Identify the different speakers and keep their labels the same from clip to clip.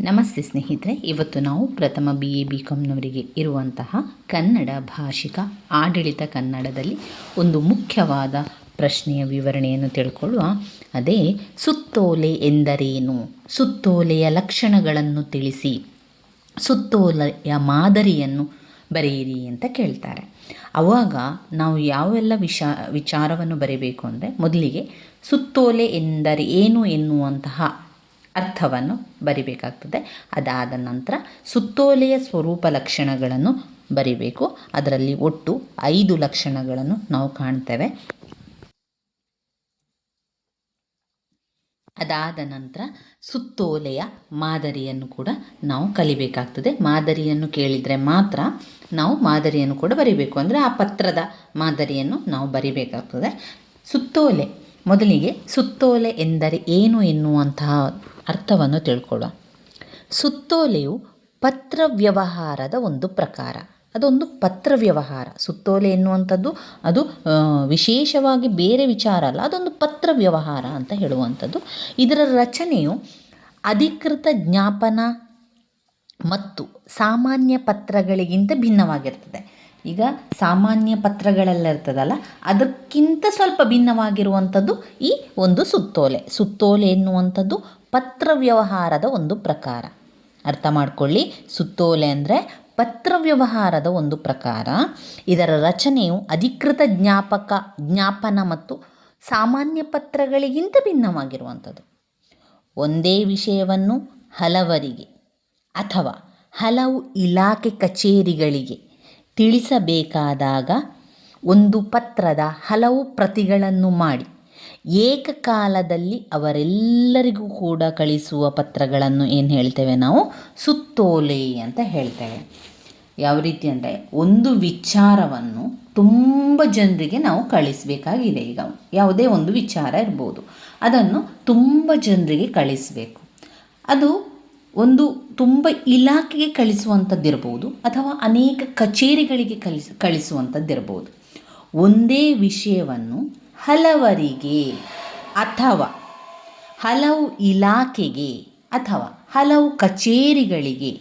Speaker 1: ನಮಸ್ತೆ ಸ್ನೇಹಿತರೆ, ಇವತ್ತು ನಾವು ಪ್ರಥಮ ಬಿ ಎ ಬಿ ಕಾಮ್ನವರಿಗೆ ಇರುವಂತಹ ಕನ್ನಡ ಭಾಷಿಕ ಆಡಳಿತ ಕನ್ನಡದಲ್ಲಿ ಒಂದು ಮುಖ್ಯವಾದ ಪ್ರಶ್ನೆಯ ವಿವರಣೆಯನ್ನು ತಿಳ್ಕೊಳ್ಳುವ. ಅದೇ, ಸುತ್ತೋಲೆ ಎಂದರೇನು? ಸುತ್ತೋಲೆಯ ಲಕ್ಷಣಗಳನ್ನು ತಿಳಿಸಿ. ಸುತ್ತೋಲೆಯ ಮಾದರಿಯನ್ನು ಬರೆಯಿರಿ ಅಂತ ಕೇಳ್ತಾರೆ. ಅವಾಗ ನಾವು ಯಾವೆಲ್ಲ ವಿಷ, ವಿಚಾರವನ್ನು ಬರೀಬೇಕು ಅಂದರೆ ಮೊದಲಿಗೆ ಸುತ್ತೋಲೆ ಎಂದರೆ ಏನು ಎನ್ನುವಂತಹ ಅರ್ಥವನ್ನು ಬರಿಬೇಕಾಗ್ತದೆ. ಅದಾದ ನಂತರ ಸುತ್ತೋಲೆಯ ಸ್ವರೂಪ ಲಕ್ಷಣಗಳನ್ನು ಬರಿಬೇಕು. ಅದರಲ್ಲಿ ಒಟ್ಟು ಐದು ಲಕ್ಷಣಗಳನ್ನು ನಾವು ಕಾಣ್ತೇವೆ. ಅದಾದ ನಂತರ ಸುತ್ತೋಲೆಯ ಮಾದರಿಯನ್ನು ಕೂಡ ನಾವು ಕಲಿಬೇಕಾಗ್ತದೆ. ಮಾದರಿಯನ್ನು ಕೇಳಿದರೆ ಮಾತ್ರ ನಾವು ಮಾದರಿಯನ್ನು ಕೂಡ ಬರಿಬೇಕು. ಅಂದರೆ ಆ ಪತ್ರದ ಮಾದರಿಯನ್ನು ನಾವು ಬರಿಬೇಕಾಗ್ತದೆ. ಸುತ್ತೋಲೆ ಮೊದಲಿಗೆ ಸುತ್ತೋಲೆ ಎಂದರೆ ಏನು ಎನ್ನುವಂತಹ ಅರ್ಥವನ್ನು ತಿಳ್ಕೊಳ್ಳುವ ಸುತ್ತೋಲೆಯು ಪತ್ರ ವ್ಯವಹಾರದ ಒಂದು ಪ್ರಕಾರ. ಅದೊಂದು ಪತ್ರ ವ್ಯವಹಾರ ಸುತ್ತೋಲೆ ಎನ್ನುವಂಥದ್ದು ಅದು ವಿಶೇಷವಾಗಿ ಬೇರೆ ವಿಚಾರ ಅಲ್ಲ, ಅದೊಂದು ಪತ್ರ ವ್ಯವಹಾರ ಅಂತ ಹೇಳುವಂಥದ್ದು. ಇದರ ರಚನೆಯು ಅಧಿಕೃತ ಜ್ಞಾಪನ ಮತ್ತು ಸಾಮಾನ್ಯ ಪತ್ರಗಳಿಗಿಂತ ಭಿನ್ನವಾಗಿರ್ತದೆ. ಈಗ ಸಾಮಾನ್ಯ ಪತ್ರಗಳೆಲ್ಲ ಇರ್ತದಲ್ಲ ಅದಕ್ಕಿಂತ ಸ್ವಲ್ಪ ಭಿನ್ನವಾಗಿರುವಂಥದ್ದು ಈ ಒಂದು ಸುತ್ತೋಲೆ. ಸುತ್ತೋಲೆ ಎನ್ನುವಂಥದ್ದು ಪತ್ರ ವ್ಯವಹಾರದ ಒಂದು ಪ್ರಕಾರ. ಅರ್ಥ ಮಾಡಿಕೊಳ್ಳಿ. ಸುತ್ತೋಲೆ ಅಂದರೆ ಪತ್ರ ವ್ಯವಹಾರದ ಒಂದು ಪ್ರಕಾರ. ಇದರ ರಚನೆಯು ಅಧಿಕೃತ ಜ್ಞಾಪಕ, ಜ್ಞಾಪನ ಮತ್ತು ಸಾಮಾನ್ಯ ಪತ್ರಗಳಿಗಿಂತ ಭಿನ್ನವಾಗಿರುವಂಥದ್ದು. ಒಂದೇ ವಿಷಯವನ್ನು ಹಲವರಿಗೆ ಅಥವಾ ಹಲವು ಇಲಾಖೆ ಕಚೇರಿಗಳಿಗೆ ತಿಳಿಸಬೇಕಾದಾಗ ಒಂದು ಪತ್ರದ ಹಲವು ಪ್ರತಿಗಳನ್ನು ಮಾಡಿ. ಏಕಕಾಲದಲ್ಲಿ ಅವರೆಲ್ಲರಿಗೂ ಕೂಡ ಕಳಿಸುವ ಪತ್ರಗಳನ್ನು ಏನು ಹೇಳ್ತೇವೆ ನಾವು? ಸುತ್ತೋಲೆ ಅಂತ ಹೇಳ್ತೇವೆ. ಯಾವ ರೀತಿ ಅಂದರೆ ಒಂದು ವಿಚಾರವನ್ನು ತುಂಬ ಜನರಿಗೆ ನಾವು ಕಳಿಸಬೇಕಾಗಿದೆ. ಈಗ ಯಾವುದೇ ಒಂದು ವಿಚಾರ ಇರ್ಬೋದು. ಅದನ್ನು ತುಂಬ ಜನರಿಗೆ ಕಳಿಸಬೇಕು. ಅದು ಒಂದು ತುಂಬ ಇಲಾಖೆಗೆ ಕಳಿಸುವಂಥದ್ದಿರ್ಬೋದು ಅಥವಾ ಅನೇಕ ಕಚೇರಿಗಳಿಗೆ ಕಳಿಸ ಕಳಿಸುವಂಥದ್ದಿರ್ಬೋದು ಒಂದೇ ವಿಷಯವನ್ನು ಹಲವರಿಗೆ ಅಥವಾ ಹಲವು ಇಲಾಖೆಗೆ ಅಥವಾ ಹಲವು ಕಚೇರಿಗಳಿಗೆ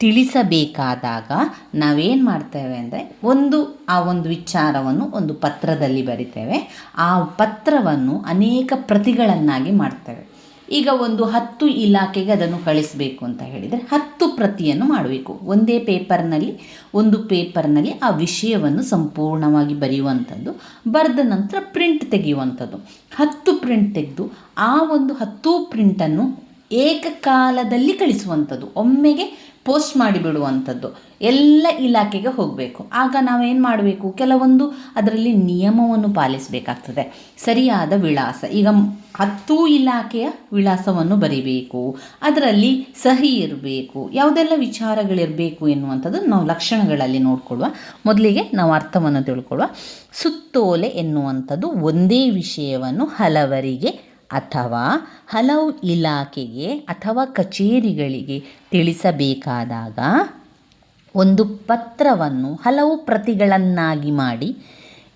Speaker 1: ತಿಳಿಸಬೇಕಾದಾಗ ನಾವೇನು ಮಾಡ್ತೇವೆ ಅಂದರೆ ಒಂದು, ಆ ಒಂದು ವಿಚಾರವನ್ನು ಒಂದು ಪತ್ರದಲ್ಲಿ ಬರಿತೇವೆ. ಆ ಪತ್ರವನ್ನು ಅನೇಕ ಪ್ರತಿಗಳನ್ನಾಗಿ ಮಾಡ್ತೇವೆ. ಈಗ ಒಂದು ಹತ್ತು ಇಲಾಖೆಗೆ ಅದನ್ನು ಕಳಿಸಬೇಕು ಅಂತ ಹೇಳಿದರೆ ಹತ್ತು ಪ್ರತಿಯನ್ನು ಮಾಡಬೇಕು. ಒಂದೇ ಪೇಪರ್ನಲ್ಲಿ, ಒಂದು ಪೇಪರ್ನಲ್ಲಿ ಆ ವಿಷಯವನ್ನು ಸಂಪೂರ್ಣವಾಗಿ ಬರೆಯುವಂಥದ್ದು, ಬರೆದ ನಂತರ ಪ್ರಿಂಟ್ ತೆಗೆಯುವಂಥದ್ದು. ಹತ್ತು ಪ್ರಿಂಟ್ ತೆಗೆದು ಆ ಒಂದು ಹತ್ತು ಪ್ರಿಂಟನ್ನು ಏಕಕಾಲದಲ್ಲಿ ಕಳಿಸುವಂಥದ್ದು. ಒಮ್ಮೆಗೆ ಪೋಸ್ಟ್ ಮಾಡಿಬಿಡುವಂಥದ್ದು. ಎಲ್ಲ ಇಲಾಖೆಗೆ ಹೋಗಬೇಕು. ಆಗ ನಾವೇನು ಮಾಡಬೇಕು? ಕೆಲವೊಂದು ಅದರಲ್ಲಿ ನಿಯಮವನ್ನು ಪಾಲಿಸಬೇಕಾಗ್ತದೆ. ಸರಿಯಾದ ವಿಳಾಸ. ಈಗ ಹತ್ತು ಇಲಾಖೆಯ ವಿಳಾಸವನ್ನು ಬರಿಬೇಕು. ಅದರಲ್ಲಿ ಸಹಿ ಇರಬೇಕು. ಯಾವುದೆಲ್ಲ ವಿಚಾರಗಳಿರಬೇಕು ಎನ್ನುವಂಥದ್ದು ನಾವು ಲಕ್ಷಣಗಳಲ್ಲಿ ನೋಡಿಕೊಳ್ಳುವ. ಮೊದಲಿಗೆ ನಾವು ಅರ್ಥವನ್ನು ತಿಳ್ಕೊಳ್ಳುವ. ಸುತ್ತೋಲೆ ಎನ್ನುವಂಥದ್ದು ಒಂದೇ ವಿಷಯವನ್ನು ಹಲವರಿಗೆ ಅಥವಾ ಹಲವು ಇಲಾಖೆಗೆ ಅಥವಾ ಕಚೇರಿಗಳಿಗೆ ತಿಳಿಸಬೇಕಾದಾಗ ಒಂದು ಪತ್ರವನ್ನು ಹಲವು ಪ್ರತಿಗಳನ್ನಾಗಿ ಮಾಡಿ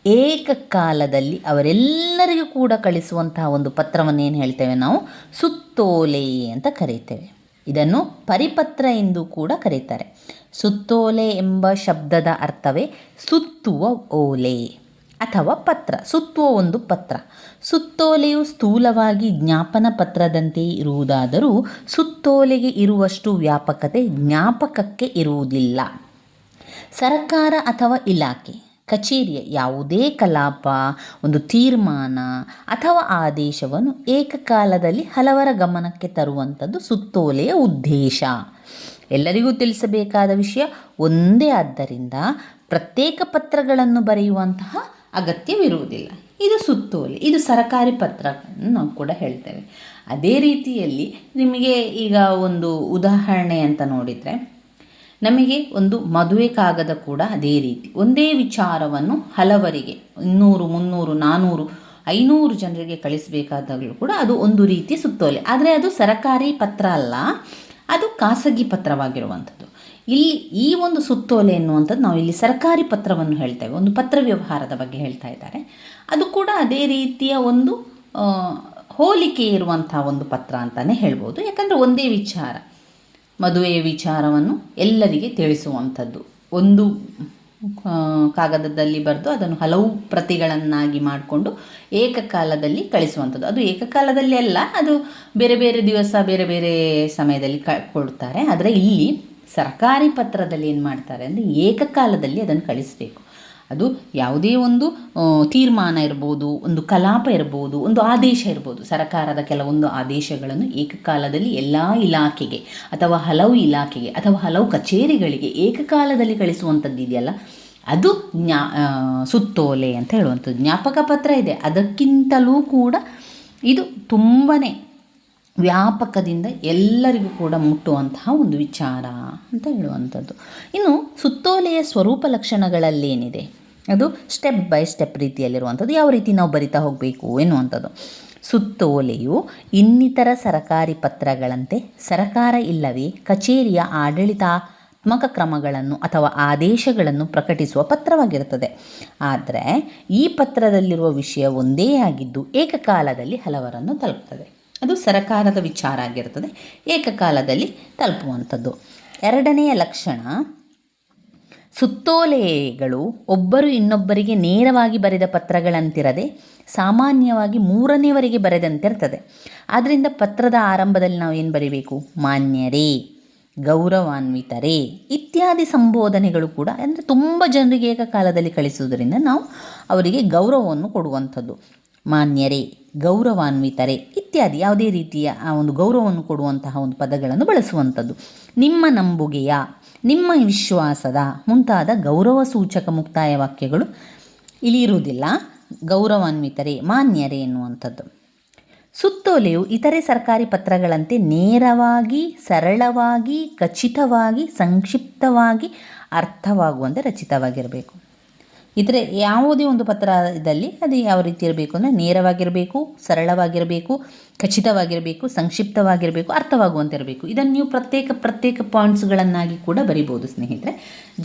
Speaker 1: ಏಕಕಾಲದಲ್ಲಿ ಅವರೆಲ್ಲರಿಗೂ ಕೂಡ ಕಳಿಸುವಂತಹ ಒಂದು ಪತ್ರವನ್ನು ಏನು ಹೇಳ್ತೇವೆ ನಾವು? ಸುತ್ತೋಲೆ ಅಂತ ಕರೀತೇವೆ. ಇದನ್ನು ಪರಿಪತ್ರ ಎಂದು ಕೂಡ ಕರೀತಾರೆ. ಸುತ್ತೋಲೆ ಎಂಬ ಶಬ್ದದ ಅರ್ಥವೇ ಸುತ್ತುವ ಓಲೆ. ಅಥವಾ ಪತ್ರ, ಸುತ್ತುವ ಒಂದು ಪತ್ರ. ಸುತ್ತೋಲೆಯು ಸ್ಥೂಲವಾಗಿ ಜ್ಞಾಪನ ಪತ್ರದಂತೆ ಇರುವುದಾದರೂ ಸುತ್ತೋಲೆಗೆ ಇರುವಷ್ಟು ವ್ಯಾಪಕತೆ ಜ್ಞಾಪಕಕ್ಕೆ ಇರುವುದಿಲ್ಲ. ಸರ್ಕಾರ ಅಥವಾ ಇಲಾಖೆ, ಕಚೇರಿಯ ಯಾವುದೇ ಕಲಾಪ, ಒಂದು ತೀರ್ಮಾನ ಅಥವಾ ಆದೇಶವನ್ನು ಏಕಕಾಲದಲ್ಲಿ ಹಲವರ ಗಮನಕ್ಕೆ ತರುವಂಥದ್ದು ಸುತ್ತೋಲೆಯ ಉದ್ದೇಶ. ಎಲ್ಲರಿಗೂ ತಿಳಿಸಬೇಕಾದ ವಿಷಯ ಒಂದೇ ಆದ್ದರಿಂದ ಪ್ರತ್ಯೇಕ ಪತ್ರಗಳನ್ನು ಬರೆಯುವಂತಹ ಅಗತ್ಯವಿರುವುದಿಲ್ಲ. ಇದು ಸುತ್ತೋಲೆ, ಇದು ಸರಕಾರಿ ಪತ್ರ ನಾವು ಕೂಡ ಹೇಳ್ತೇವೆ. ಅದೇ ರೀತಿಯಲ್ಲಿ ನಿಮಗೆ ಈಗ ಒಂದು ಉದಾಹರಣೆ ಅಂತ ನೋಡಿದರೆ, ನಮಗೆ ಒಂದು ಮದುವೆ ಕಾಗದ ಕೂಡ ಅದೇ ರೀತಿ, ಒಂದೇ ವಿಚಾರವನ್ನು ಹಲವರಿಗೆ, ಇನ್ನೂರು, ಮುನ್ನೂರು ನಾನ್ನೂರು ಐನೂರು ಜನರಿಗೆ ಕಳಿಸಬೇಕಾದಾಗಲೂ ಕೂಡ ಅದು ಒಂದು ರೀತಿ ಸುತ್ತೋಲೆ. ಆದರೆ ಅದು ಸರಕಾರಿ ಪತ್ರ ಅಲ್ಲ, ಅದು ಖಾಸಗಿ ಪತ್ರವಾಗಿರುವಂಥದ್ದು. ಇಲ್ಲಿ ಈ ಒಂದು ಸುತ್ತೋಲೆ ಎನ್ನುವಂಥದ್ದು ನಾವು ಇಲ್ಲಿ ಸರ್ಕಾರಿ ಪತ್ರವನ್ನು ಹೇಳ್ತೇವೆ ಒಂದು ಪತ್ರ ವ್ಯವಹಾರದ ಬಗ್ಗೆ ಹೇಳ್ತಾ ಇದ್ದಾರೆ. ಅದು ಕೂಡ ಅದೇ ರೀತಿಯ ಒಂದು ಹೋಲಿಕೆ ಇರುವಂಥ ಒಂದು ಪತ್ರ ಅಂತಲೇ ಹೇಳ್ಬೋದು. ಯಾಕಂದರೆ ಒಂದೇ ವಿಚಾರ, ಮದುವೆಯ ವಿಚಾರವನ್ನು ಎಲ್ಲರಿಗೆ ತಿಳಿಸುವಂಥದ್ದು. ಒಂದು ಕಾಗದದಲ್ಲಿ ಬರೆದು ಅದನ್ನು ಹಲವು ಪ್ರತಿಗಳನ್ನಾಗಿ ಮಾಡಿಕೊಂಡು ಏಕಕಾಲದಲ್ಲಿ ಕಳಿಸುವಂಥದ್ದು. ಅದು ಏಕಕಾಲದಲ್ಲಿ ಅಲ್ಲ, ಅದು ಬೇರೆ ಬೇರೆ ದಿವಸ, ಬೇರೆ ಬೇರೆ ಸಮಯದಲ್ಲಿ ಕ ಕೊಡ್ತಾರೆ ಆದರೆ ಇಲ್ಲಿ ಸರ್ಕಾರಿ ಪತ್ರದಲ್ಲಿ ಏನು ಮಾಡ್ತಾರೆ ಅಂದರೆ ಏಕಕಾಲದಲ್ಲಿ ಅದನ್ನು ಕಳಿಸಬೇಕು. ಅದು ಯಾವುದೇ ಒಂದು ತೀರ್ಮಾನ ಇರ್ಬೋದು, ಒಂದು ಕಲಾಪ ಇರ್ಬೋದು, ಒಂದು ಆದೇಶ ಇರ್ಬೋದು. ಸರ್ಕಾರದ ಕೆಲವೊಂದು ಆದೇಶಗಳನ್ನು ಏಕಕಾಲದಲ್ಲಿ ಎಲ್ಲ ಇಲಾಖೆಗೆ ಅಥವಾ ಹಲವು ಇಲಾಖೆಗೆ ಅಥವಾ ಹಲವು ಕಚೇರಿಗಳಿಗೆ ಏಕಕಾಲದಲ್ಲಿ ಕಳಿಸುವಂಥದ್ದು ಇದೆಯಲ್ಲ, ಅದು ಜ್ಞಾ ಸುತ್ತೋಲೆ ಅಂತ ಹೇಳುವಂಥದ್ದು. ಜ್ಞಾಪಕ ಪತ್ರ ಇದೆ. ಅದಕ್ಕಿಂತಲೂ ಕೂಡ ಇದು ತುಂಬಾ ವ್ಯಾಪಕದಿಂದ ಎಲ್ಲರಿಗೂ ಕೂಡ ಮುಟ್ಟುವಂತಹ ಒಂದು ವಿಚಾರ ಅಂತ ಹೇಳುವಂಥದ್ದು. ಇನ್ನು ಸುತ್ತೋಲೆಯ ಸ್ವರೂಪ ಲಕ್ಷಣಗಳಲ್ಲೇನಿದೆ? ಅದು ಸ್ಟೆಪ್ ಬೈ ಸ್ಟೆಪ್ ರೀತಿಯಲ್ಲಿರುವಂಥದ್ದು. ಯಾವ ರೀತಿ ನಾವು ಬರಿತಾ ಹೋಗಬೇಕು ಎನ್ನುವಂಥದ್ದು. ಸುತ್ತೋಲೆಯು ಇನ್ನಿತರ ಸರಕಾರಿ ಪತ್ರಗಳಂತೆ ಸರಕಾರ ಇಲ್ಲವೇ ಕಚೇರಿಯ ಆಡಳಿತಾತ್ಮಕ ಕ್ರಮಗಳನ್ನು ಅಥವಾ ಆದೇಶಗಳನ್ನು ಪ್ರಕಟಿಸುವ ಪತ್ರವಾಗಿರುತ್ತದೆ. ಆದರೆ ಈ ಪತ್ರದಲ್ಲಿರುವ ವಿಷಯ ಒಂದೇ ಆಗಿದ್ದು ಏಕಕಾಲದಲ್ಲಿ ಹಲವರನ್ನು ತಲುಪ್ತದೆ. ಅದು ಸರಕಾರದ ವಿಚಾರ ಆಗಿರ್ತದೆ. ಏಕಕಾಲದಲ್ಲಿ ತಲುಪುವಂಥದ್ದು. ಎರಡನೆಯ ಲಕ್ಷಣ, ಸುತ್ತೋಲೆಗಳು ಒಬ್ಬರು ಇನ್ನೊಬ್ಬರಿಗೆ ನೇರವಾಗಿ ಬರೆದ ಪತ್ರಗಳಂತಿರದೆ ಸಾಮಾನ್ಯವಾಗಿ ಮೂರನೇವರಿಗೆ ಬರೆದಂತಿರ್ತದೆ. ಆದ್ದರಿಂದ ಪತ್ರದ ಆರಂಭದಲ್ಲಿ ನಾವು ಏನು ಬರೀಬೇಕು? ಮಾನ್ಯರೇ, ಗೌರವಾನ್ವಿತರೇ ಇತ್ಯಾದಿ ಸಂಬೋಧನೆಗಳು ಕೂಡ ಅಂದರೆ ತುಂಬ ಜನರಿಗೆ ಏಕಕಾಲದಲ್ಲಿ ಕಳಿಸುವುದರಿಂದ ನಾವು ಅವರಿಗೆ ಗೌರವವನ್ನು ಕೊಡುವಂಥದ್ದು. ಮಾನ್ಯರೇ, ಗೌರವಾನ್ವಿತರೇ ಇತ್ಯಾದಿ, ಯಾವುದೇ ರೀತಿಯ ಆ ಒಂದು ಗೌರವವನ್ನು ಕೊಡುವಂತಹ ಒಂದು ಪದಗಳನ್ನು ಬಳಸುವಂಥದ್ದು. ನಿಮ್ಮ ನಂಬುಗೆಯ, ನಿಮ್ಮ ವಿಶ್ವಾಸದ ಮುಂತಾದ ಗೌರವ ಸೂಚಕ ಮುಕ್ತಾಯ ವಾಕ್ಯಗಳು ಇಲ್ಲಿ ಇರುವುದಿಲ್ಲ. ಗೌರವಾನ್ವಿತರೇ, ಮಾನ್ಯರೇ ಎನ್ನುವಂಥದ್ದು. ಸುತ್ತೋಲೆಯು ಇತರೆ ಸರ್ಕಾರಿ ಪತ್ರಗಳಂತೆ ನೇರವಾಗಿ, ಸರಳವಾಗಿ, ಖಚಿತವಾಗಿ, ಸಂಕ್ಷಿಪ್ತವಾಗಿ ಅರ್ಥವಾಗುವಂತೆ ರಚಿತವಾಗಿರಬೇಕು. ಇತರೆ ಯಾವುದೇ ಒಂದು ಪತ್ರದಲ್ಲಿ ಅದು ಯಾವ ರೀತಿ ಇರಬೇಕು ಅಂದರೆ ನೇರವಾಗಿರಬೇಕು, ಸರಳವಾಗಿರಬೇಕು, ಖಚಿತವಾಗಿರಬೇಕು, ಸಂಕ್ಷಿಪ್ತವಾಗಿರಬೇಕು, ಅರ್ಥವಾಗುವಂತಿರಬೇಕು. ಇದನ್ನು ನೀವು ಪ್ರತ್ಯೇಕ ಪ್ರತ್ಯೇಕ ಪಾಯಿಂಟ್ಸ್ಗಳನ್ನಾಗಿ ಕೂಡ ಬರಿಬೋದು ಸ್ನೇಹಿತರೆ.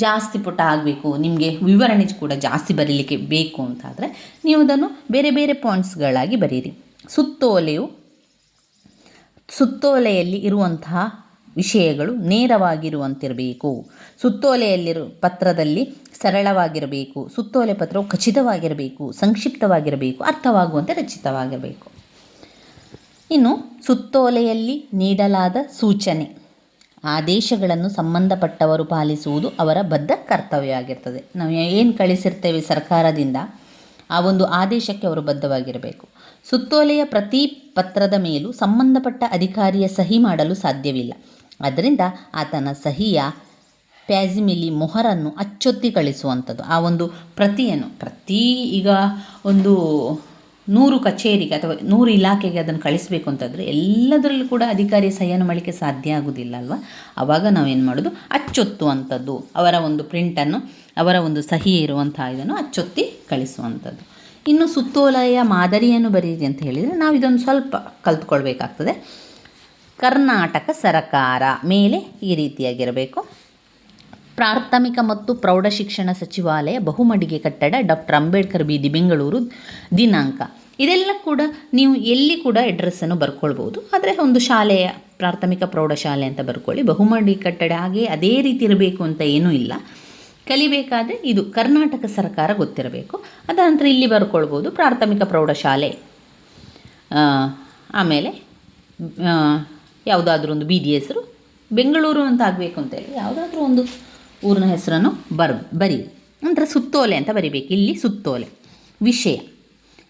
Speaker 1: ಜಾಸ್ತಿ ಪುಟ ಆಗಬೇಕು, ನಿಮಗೆ ವಿವರಣೆ ಕೂಡ ಜಾಸ್ತಿ ಬರೀಲಿಕ್ಕೆ ಬೇಕು ಅಂತಾದರೆ ನೀವು ಅದನ್ನು ಬೇರೆ ಬೇರೆ ಪಾಯಿಂಟ್ಸ್ಗಳಾಗಿ ಬರೀರಿ. ಸುತ್ತೋಲೆಯು, ಸುತ್ತೋಲೆಯಲ್ಲಿ ಇರುವಂತಹ ವಿಷಯಗಳು ನೇರವಾಗಿರುವಂತಿರಬೇಕು. ಸುತ್ತೋಲೆಯಲ್ಲಿರು ಪತ್ರದಲ್ಲಿ ಸರಳವಾಗಿರಬೇಕು. ಸುತ್ತೋಲೆ ಪತ್ರವು ಖಚಿತವಾಗಿರಬೇಕು, ಸಂಕ್ಷಿಪ್ತವಾಗಿರಬೇಕು, ಅರ್ಥವಾಗುವಂತೆ ರಚಿತವಾಗಿರಬೇಕು. ಇನ್ನು ಸುತ್ತೋಲೆಯಲ್ಲಿ ನೀಡಲಾದ ಸೂಚನೆ. ಆದೇಶಗಳನ್ನು ಸಂಬಂಧಪಟ್ಟವರು ಪಾಲಿಸುವುದು ಅವರ ಬದ್ಧ ಕರ್ತವ್ಯ ಆಗಿರ್ತದೆ ನಾವು ಏನು ಕಳಿಸಿರ್ತೇವೆ ಸರ್ಕಾರದಿಂದ? ಆ ಒಂದು ಆದೇಶಕ್ಕೆ ಅವರು ಬದ್ಧವಾಗಿರಬೇಕು. ಸುತ್ತೋಲೆಯ ಪ್ರತಿ ಪತ್ರದ ಮೇಲೂ ಸಂಬಂಧಪಟ್ಟ ಅಧಿಕಾರಿಯ ಸಹಿ ಮಾಡಲು ಸಾಧ್ಯವಿಲ್ಲ. ಆದ್ದರಿಂದ ಆತನ ಸಹಿಯ ಪ್ಯಾಸಿಮಿಲಿ ಮೊಹರನ್ನು ಅಚ್ಚೊತ್ತಿ ಕಳಿಸುವಂಥದ್ದು ಆ ಒಂದು ಪ್ರತಿಯನ್ನು, ಪ್ರತಿ ಈಗ ಒಂದು ನೂರು ಕಚೇರಿಗೆ ಅಥವಾ ನೂರು ಇಲಾಖೆಗೆ ಅದನ್ನು ಕಳಿಸಬೇಕು ಅಂತಂದರೆ ಎಲ್ಲದರಲ್ಲೂ ಕೂಡ ಅಧಿಕಾರಿ ಸಹಿಯನ್ನು ಮಾಡಲಿಕ್ಕೆ ಸಾಧ್ಯ ಆಗೋದಿಲ್ಲ ಅಲ್ವಾ? ಆವಾಗ ನಾವೇನು ಮಾಡೋದು? ಅಚ್ಚೊತ್ತುವಂಥದ್ದು, ಅವರ ಒಂದು ಪ್ರಿಂಟನ್ನು, ಅವರ ಒಂದು ಸಹಿ ಇರುವಂಥ ಇದನ್ನು ಅಚ್ಚೊತ್ತಿ ಕಳಿಸುವಂಥದ್ದು. ಇನ್ನು ಸುತ್ತೋಲೆಯ ಮಾದರಿಯನ್ನು ಬರೀರಿ ಅಂತ ಹೇಳಿದರೆ ನಾವು ಇದೊಂದು ಸ್ವಲ್ಪ ಕಲ್ತ್ಕೊಳ್ಬೇಕಾಗ್ತದೆ. ಕರ್ನಾಟಕ ಸರಕಾರ ಮೇಲೆ ಈ ರೀತಿಯಾಗಿರಬೇಕು. ಪ್ರಾಥಮಿಕ ಮತ್ತು ಪ್ರೌಢ ಶಿಕ್ಷಣ ಸಚಿವಾಲಯ ಬಹುಮಡಿಗೆ ಕಟ್ಟಡ ಡಾಕ್ಟರ್ ಅಂಬೇಡ್ಕರ್ ಬೀದಿ ಬೆಂಗಳೂರು ದಿನಾಂಕ. ಇದೆಲ್ಲ ಕೂಡ ನೀವು ಎಲ್ಲಿ ಕೂಡ ಅಡ್ರೆಸ್ಸನ್ನು ಬರ್ಕೊಳ್ಬೋದು. ಆದರೆ ಒಂದು ಶಾಲೆಯ ಪ್ರಾಥಮಿಕ ಪ್ರೌಢಶಾಲೆ ಅಂತ ಬರ್ಕೊಳ್ಳಿ. ಬಹುಮಡಿ ಕಟ್ಟಡ ಹಾಗೆ ಅದೇ ರೀತಿ ಇರಬೇಕು ಅಂತ ಏನೂ ಇಲ್ಲ. ಕಲಿಬೇಕಾದರೆ ಇದು ಕರ್ನಾಟಕ ಸರ್ಕಾರ ಗೊತ್ತಿರಬೇಕು. ಅದ ನಂತರ ಇಲ್ಲಿ ಬರ್ಕೊಳ್ಬೋದು ಪ್ರಾಥಮಿಕ ಪ್ರೌಢಶಾಲೆ ಆಮೇಲೆ ಯಾವುದಾದ್ರೂ ಒಂದು ಬೀದಿ ಹೆಸರು, ಬೆಂಗಳೂರು ಅಂತ ಆಗಬೇಕು ಅಂತೇಳಿ ಯಾವುದಾದ್ರೂ ಒಂದು ಊರಿನ ಹೆಸರನ್ನು ಬರ್, ಬರಿ ನಂತರ ಸುತ್ತೋಲೆ ಅಂತ ಬರಿಬೇಕು. ಇಲ್ಲಿ ಸುತ್ತೋಲೆ. ವಿಷಯ.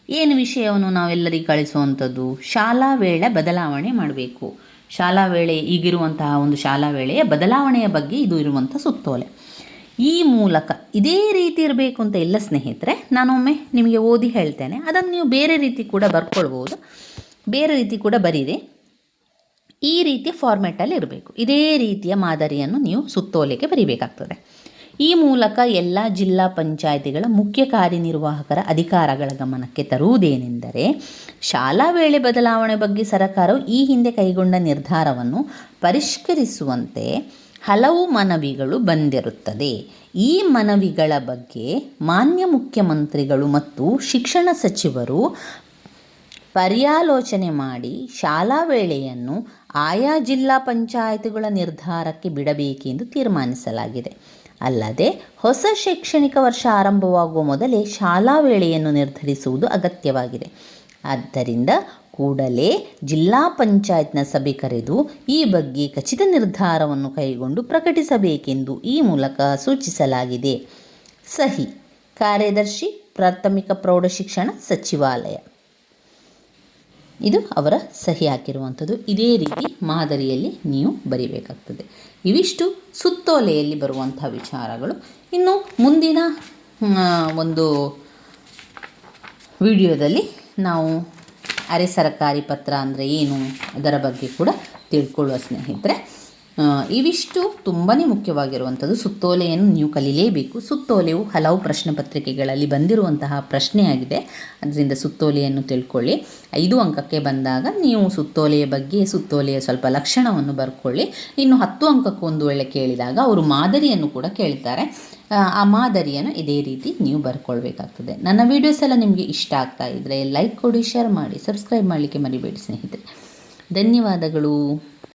Speaker 1: ಏನು ವಿಷಯವನ್ನು ನಾವೆಲ್ಲರಿಗೆ ಕಳಿಸುವಂಥದ್ದು? ಶಾಲಾ ವೇಳೆ ಬದಲಾವಣೆ ಮಾಡಬೇಕು. ಶಾಲಾ ವೇಳೆ ಈಗಿರುವಂತಹ ಒಂದು ಶಾಲಾ ವೇಳೆಯ ಬದಲಾವಣೆಯ ಬಗ್ಗೆ ಇದು ಇರುವಂಥ ಸುತ್ತೋಲೆ. ಈ ಮೂಲಕ ಇದೇ ರೀತಿ ಇರಬೇಕು ಅಂತ ಇಲ್ಲ ಸ್ನೇಹಿತರೆ, ನಾನೊಮ್ಮೆ ನಿಮಗೆ ಓದಿ ಹೇಳ್ತೇನೆ. ಅದನ್ನು ನೀವು ಬೇರೆ ರೀತಿ ಕೂಡ ಬರ್ಕೊಳ್ಬೋದು. ಬೇರೆ ರೀತಿ ಕೂಡ ಬರೀರಿ. ಈ ರೀತಿಯ ಫಾರ್ಮೆಟಲ್ಲಿ ಇರಬೇಕು. ಇದೇ ರೀತಿಯ ಮಾದರಿಯನ್ನು ನೀವು ಸುತ್ತೋಲೆಗೆ ಬರೀಬೇಕಾಗ್ತದೆ. ಈ ಮೂಲಕ ಎಲ್ಲ ಜಿಲ್ಲಾ ಪಂಚಾಯಿತಿಗಳ ಮುಖ್ಯ ಕಾರ್ಯನಿರ್ವಾಹಕರ ಅಧಿಕಾರಗಳ ಗಮನಕ್ಕೆ ತರುವುದೇನೆಂದರೆ, ಶಾಲಾ ವೇಳೆ ಬದಲಾವಣೆ ಬಗ್ಗೆ ಸರಕಾರವು ಈ ಹಿಂದೆ ಕೈಗೊಂಡ ನಿರ್ಧಾರವನ್ನು ಪರಿಷ್ಕರಿಸುವಂತೆ ಹಲವು ಮನವಿಗಳು ಬಂದಿರುತ್ತದೆ. ಈ ಮನವಿಗಳ ಬಗ್ಗೆ ಮಾನ್ಯ ಮುಖ್ಯಮಂತ್ರಿಗಳು ಮತ್ತು ಶಿಕ್ಷಣ ಸಚಿವರು ಪರ್ಯಾಲೋಚನೆ ಮಾಡಿ ಶಾಲಾ ವೇಳೆಯನ್ನು ಆಯಾ ಜಿಲ್ಲಾ ಪಂಚಾಯತ್ಗಳ ನಿರ್ಧಾರಕ್ಕೆ ಬಿಡಬೇಕೆಂದು ತೀರ್ಮಾನಿಸಲಾಗಿದೆ. ಅಲ್ಲದೆ, ಹೊಸ ಶೈಕ್ಷಣಿಕ ವರ್ಷ ಆರಂಭವಾಗುವ ಮೊದಲೇ ಶಾಲಾ ವೇಳೆಯನ್ನು ನಿರ್ಧರಿಸುವುದು ಅಗತ್ಯವಾಗಿದೆ. ಆದ್ದರಿಂದ ಕೂಡಲೇ ಜಿಲ್ಲಾ ಪಂಚಾಯತ್ನ ಸಭೆ ಕರೆದು ಈ ಬಗ್ಗೆ ಖಚಿತ ನಿರ್ಧಾರವನ್ನು ಕೈಗೊಂಡು ಪ್ರಕಟಿಸಬೇಕೆಂದು ಈ ಮೂಲಕ ಸೂಚಿಸಲಾಗಿದೆ. ಸಹಿ, ಕಾರ್ಯದರ್ಶಿ, ಪ್ರಾಥಮಿಕ ಪ್ರೌಢಶಿಕ್ಷಣ ಸಚಿವಾಲಯ. ಇದು ಅವರ ಸಹಿ ಹಾಕಿರುವಂಥದ್ದು ಇದೇ ರೀತಿ ಮಾದರಿಯಲ್ಲಿ ನೀವು ಬರಿಬೇಕಾಗ್ತದೆ. ಇವಿಷ್ಟು ಸುತ್ತೋಲೆಯಲ್ಲಿ ಬರುವಂಥ ವಿಚಾರಗಳು. ಇನ್ನು ಮುಂದಿನ ಒಂದು ವಿಡಿಯೋದಲ್ಲಿ ನಾವು ಅರೆ ಸರ್ಕಾರಿ ಪತ್ರ ಅಂದರೆ ಏನು ಅದರ ಬಗ್ಗೆ ಕೂಡ ತಿಳ್ಕೊಳ್ಳುವ ಸ್ನೇಹಿತರೆ ಇವಿಷ್ಟು ತುಂಬಾ ಮುಖ್ಯವಾಗಿರುವಂಥದ್ದು ಸುತ್ತೋಲೆಯನ್ನು ನೀವು ಕಲಿಯಲೇಬೇಕು ಸುತ್ತೋಲೆಯು ಹಲವು ಪ್ರಶ್ನೆ ಪತ್ರಿಕೆಗಳಲ್ಲಿ ಬಂದಿರುವಂತಹ ಪ್ರಶ್ನೆಯಾಗಿದೆ. ಅದರಿಂದ ಸುತ್ತೋಲೆಯನ್ನು ತಿಳ್ಕೊಳ್ಳಿ. ಐದು ಅಂಕಕ್ಕೆ ಬಂದಾಗ ನೀವು ಸುತ್ತೋಲೆಯ ಬಗ್ಗೆ ಸುತ್ತೋಲೆಯ ಸ್ವಲ್ಪ ಲಕ್ಷಣವನ್ನು ಬರ್ಕೊಳ್ಳಿ. ಇನ್ನು ಹತ್ತು ಅಂಕಕ್ಕೆ ಒಂದು ವೇಳೆ ಕೇಳಿದಾಗ ಅವರು ಮಾದರಿಯನ್ನು ಕೂಡ ಕೇಳ್ತಾರೆ. ಆ, ಮಾದರಿಯನ್ನು ಇದೇ ರೀತಿ ನೀವು ಬರ್ಕೊಳ್ಬೇಕಾಗ್ತದೆ. ನನ್ನ ವೀಡಿಯೋಸ್ ಎಲ್ಲ ನಿಮಗೆ ಇಷ್ಟ ಆಗ್ತಾ ಇದ್ದರೆ ಲೈಕ್ ಕೊಡಿ ಶೇರ್ ಮಾಡಿ ಸಬ್ಸ್ಕ್ರೈಬ್ ಮಾಡಲಿಕ್ಕೆ ಮರಿಬೇಡಿ ಸ್ನೇಹಿತರೆ. ಧನ್ಯವಾದಗಳು.